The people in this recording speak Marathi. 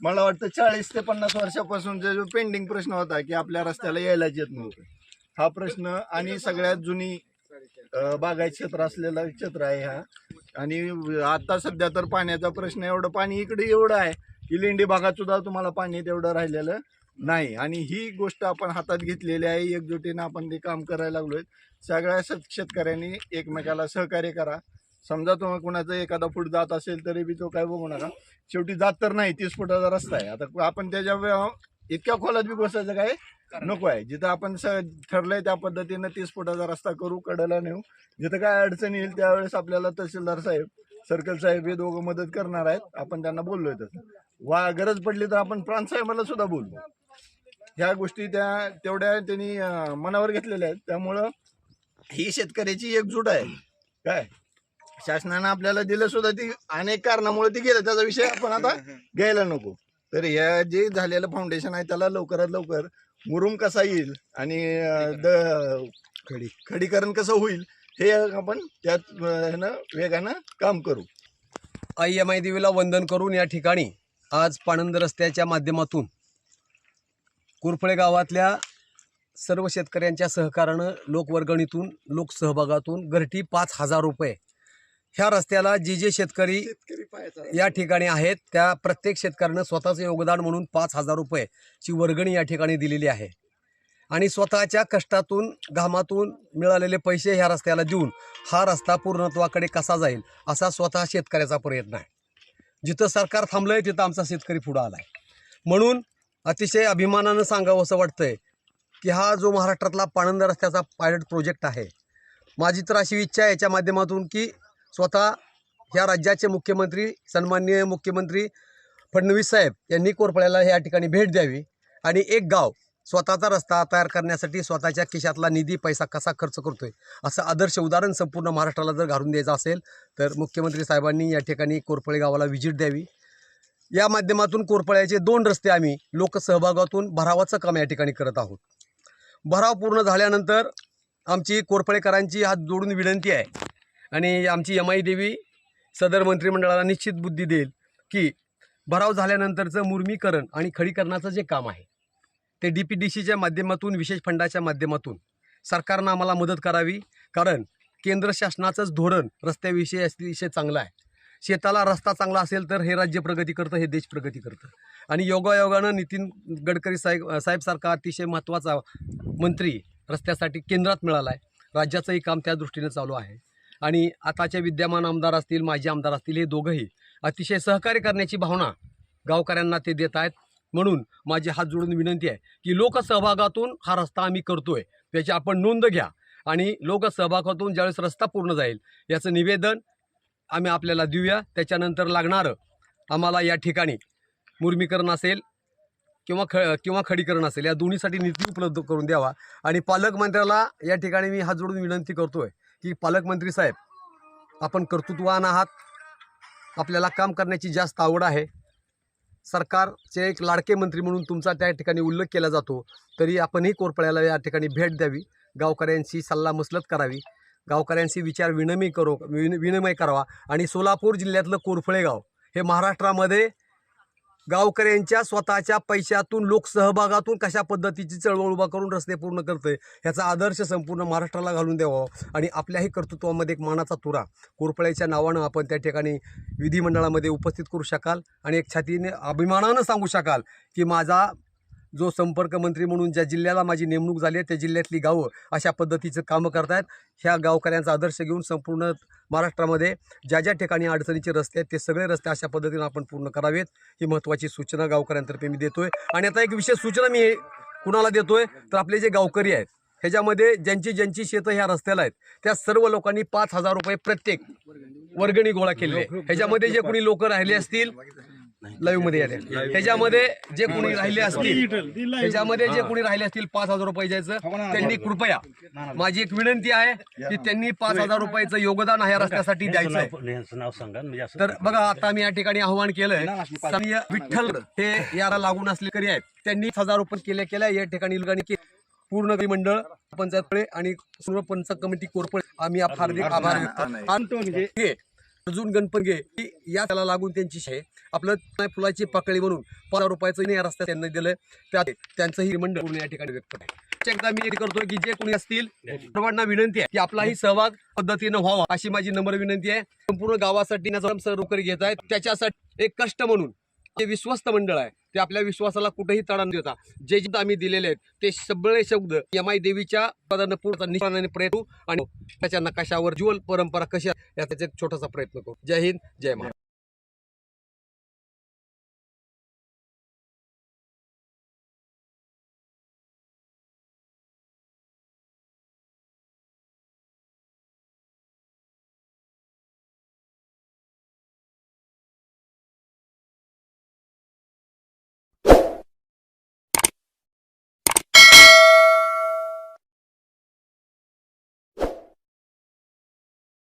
मला वाटतं चाळीस ते पन्नास वर्षापासून जो पेंडिंग प्रश्न होता की आपल्या रस्त्याला यायलाच येत नव्हतं. हा प्रश्न आणि सगळ्यात जुनी बागायत क्षेत्र असलेला क्षेत्र आहे हा. आणि आता सध्या तर पाण्याचा प्रश्न एवढं पाणी इकडे एवढं आहे की लेंडी भागात सुद्धा तुम्हाला पाणी तेवढं राहिलेलं नाही. आणि ही गोष्ट आपण हातात घेतलेली आहे एकजुटीनं आपण ते काम करायला लागलोय. सगळ्या शेतकऱ्यांनी एकमेकाला सहकार्य करा. समजा तुम्ही कुणाचा एखादा फूट जात असेल तरी बी तो काय बघू नका. शेवटी जात तर नाही तीस फुटाचा रस्ता आहे. आता आपण त्याच्या वे- इतक्या खोलात बी बसायचं काय? नको आहे. जिथं आपण ठरलंय त्या पद्धतीनं तीस फुटाचा रस्ता करू कडेला नेऊ. जिथं काय अडचण येईल त्यावेळेस आपल्याला तहसीलदार साहेब सर्कल साहेब हे दोघं मदत करणार आहेत. आपण त्यांना बोललोय तसं. वा गरज पडली तर आपण प्रांत साहेबाला सुद्धा बोलू. ह्या गोष्टी त्या तेवढ्या त्यांनी मनावर घेतलेल्या आहेत. त्यामुळं ही शेतकऱ्याची एकजूट आहे. काय? शासनानं आपल्याला दिलं सुद्धा ती अनेक कारणामुळे ती गेलं. त्याचा विषय आपण आता घ्यायला नको. तर या जे झालेलं फाउंडेशन आहे त्याला लवकरात लवकर मुरुम कसा येईल आणि द खडी खडीकरण कसं होईल हे आपण त्यात वेगानं काम करू. आई एम आय देवीला वंदन करून या ठिकाणी आज पाणंद रस्त्याच्या माध्यमातून कुरफळे गावातल्या सर्व शेतकऱ्यांच्या सहकारानं लोकवर्गणीतून लोकसहभागातून घरटी पाच हजार रुपये ह्या रस्त्याला जे जे शेतकरी या ठिकाणी आहेत त्या प्रत्येक शेतकऱ्यानं स्वतःचं योगदान म्हणून पाच हजार रुपयेची वर्गणी या ठिकाणी दिलेली आहे. आणि स्वतःच्या कष्टातून घामातून मिळालेले पैसे ह्या रस्त्याला देऊन हा रस्ता पूर्णत्वाकडे कसा जाईल असा स्वतः शेतकऱ्याचा प्रयत्न आहे. जिथं सरकार थांबलंय तिथं आमचा शेतकरी पुढं आलाय. म्हणून अतिशय अभिमानानं सांगावं असं वाटतंय की हा जो महाराष्ट्रातला पाणंद रस्त्याचा पायलट प्रोजेक्ट आहे माझी तर अशी इच्छा आहे याच्या माध्यमातून की स्वतः ह्या राज्याचे मुख्यमंत्री सन्माननीय मुख्यमंत्री फडणवीस साहेब यांनी कोरपड्याला या ठिकाणी भेट द्यावी. आणि एक गाव स्वतःचा रस्ता तयार करण्यासाठी स्वतःच्या खिशातला निधी पैसा कसा खर्च करतोय असं आदर्श उदाहरण संपूर्ण महाराष्ट्राला जर घालून द्यायचं असेल तर मुख्यमंत्री साहेबांनी या ठिकाणी कोरपळे गावाला व्हिजिट द्यावी. या माध्यमातून कोरपळ्याचे दोन रस्ते आम्ही लोकसहभागातून भरावाचं काम या ठिकाणी करत आहोत. भराव पूर्ण झाल्यानंतर आमची कोरपळेकरांची हात जोडून विनंती आहे आणि आमची यमाई देवी सदर मंत्रिमंडळाला निश्चित बुद्धी देईल की भराव झाल्यानंतरचं मुर्मीकरण आणि खडीकरणाचं जे काम आहे ते डी पी डी सीच्या माध्यमातून विशेष फंडाच्या माध्यमातून सरकारनं आम्हाला मदत करावी. कारण केंद्र शासनाचंच धोरण रस्त्याविषयी अतिशय चांगलं आहे. शेताला रस्ता चांगला असेल तर हे राज्य प्रगती करतं हे देश प्रगती करतं. आणि योगायोगानं नितीन गडकरी साहेब साहेबसारखा अतिशय महत्त्वाचा मंत्री रस्त्यासाठी केंद्रात मिळाला आहे राज्याचंही काम त्या दृष्टीनं चालू आहे. आणि आताचे विद्यमान आमदार असतील माजी आमदार असतील हे दोघंही अतिशय सहकार्य करण्याची भावना गावकऱ्यांना ते देत आहेत. म्हणून माझी हात जोडून विनंती आहे की लोकसहभागातून हा रस्ता आम्ही करतोय त्याची आपण नोंद घ्या आणि लोकसहभागातून ज्यावेळेस रस्ता पूर्ण जाईल याचं निवेदन आम्ही आपल्याला देऊया. त्याच्यानंतर लागणारं आम्हाला या ठिकाणी मुर्मीकरण असेल किंवा ख किंवा खडीकरण असेल या दोन्हीसाठी निधी उपलब्ध करून द्यावा. आणि पालकमंत्र्याला या ठिकाणी मी हात जोडून विनंती करतोय की पालकमंत्री साहेब आपण कर्तृत्वान आहात. आपल्याला काम करण्याची जास्त आवड आहे. सरकारचे एक लाडके मंत्री म्हणून तुमचा त्या ठिकाणी उल्लेख केला जातो. तरी आपणही कोरपळ्याला या ठिकाणी भेट द्यावी. गावकऱ्यांशी सल्लामसलत करावी. गावकऱ्यांशी विचार विनिमय करो विन विनिमय करावा. आणि सोलापूर जिल्ह्यातलं कोरफळे गाव हे महाराष्ट्रामध्ये गावकऱ्यांच्या स्वतःच्या पैशातून लोकसहभागातून कशा पद्धतीची चळवळ उभा करून रस्ते पूर्ण करतंय ह्याचा आदर्श संपूर्ण महाराष्ट्राला घालून द्यावा आणि आपल्याही कर्तृत्वामध्ये एक मानाचा तुरा. कोरपळ्याच्या नावानं आपण त्या ठिकाणी विधिमंडळामध्ये उपस्थित करू शकाल आणि एक छातीने अभिमानानं सांगू शकाल की माझा जो संपर्क मंत्री म्हणून ज्या जिल्ह्याला माझी नेमणूक झाली आहे त्या जिल्ह्यातली गावं अशा पद्धतीचं कामं करतायत. ह्या गावकऱ्यांचा आदर्श घेऊन संपूर्ण महाराष्ट्रामध्ये ज्या ज्या ठिकाणी अडचणीचे रस्ते आहेत ते सगळे रस्ते अशा पद्धतीनं आपण पूर्ण करावेत. ही महत्त्वाची सूचना गावकऱ्यांतर्फे मी देतोय. आणि आता एक विशेष सूचना मी कुणाला देतोय? तर आपले जे गावकरी आहेत ह्याच्यामध्ये ज्यांची ज्यांची शेतं ह्या रस्त्याला आहेत त्या सर्व लोकांनी पाच हजार रुपये प्रत्येक वर्गणी गोळा केलेली आहे. ह्याच्यामध्ये जे कोणी लोक राहिले असतील लाईव्हमध्ये आले. ह्याच्यामध्ये जे कोणी राहिले असतील ह्याच्यामध्ये जे कोणी राहिले असतील पाच हजार रुपये द्यायचं त्यांनी कृपया. माझी एक विनंती आहे की त्यांनी पाच हजार रुपयाचं योगदान ह्या रस्त्यासाठी द्यायचं आहे यांचं नाव सांगा म्हणजे तर बघा आता मी या ठिकाणी आव्हान केलंय. विठ्ठल हे याला लागून असले करी आहेत. त्यांनी हजार रुपये केल्या केल्या या ठिकाणी पूर्ण मंडळ पंचायतकडे आणि सर्व पंचायत कमिटी कोरपड आम्ही आप- हार्दिक आभार व्यक्त अर्जुन गणपंगे या त्याला लागून त्यांची शाळे आपलं फुलाची पाकळी म्हणून पंधरा रुपयाचं या रस्ता त्यांनी दिलं. त्या त्यांचं ही मंडळ या ठिकाणी व्यक्त आहे एकदा मी करतो की जे कोणी असतील सर्वांना विनंती आहे की आपलाही सहभाग पद्धतीनं व्हावा अशी माझी नम्र विनंती आहे. संपूर्ण गावासाठी सहकारी घेत आहेत. त्याच्यासाठी एक कष्ट म्हणून ते विश्वस्त मंडळ आहे ते आपल्या विश्वासाला कुठेही तडा न देता. जे शब्द आम्ही दिलेले आहेत ते सगळे शब्द यमाई देवीच्या पदानं पूर्ण प्रयत्न आणि त्याच्या नकाशावर ज्वल परंपरा कशा याचा एक छोटासा प्रयत्न करू. जय हिंद जय महाराज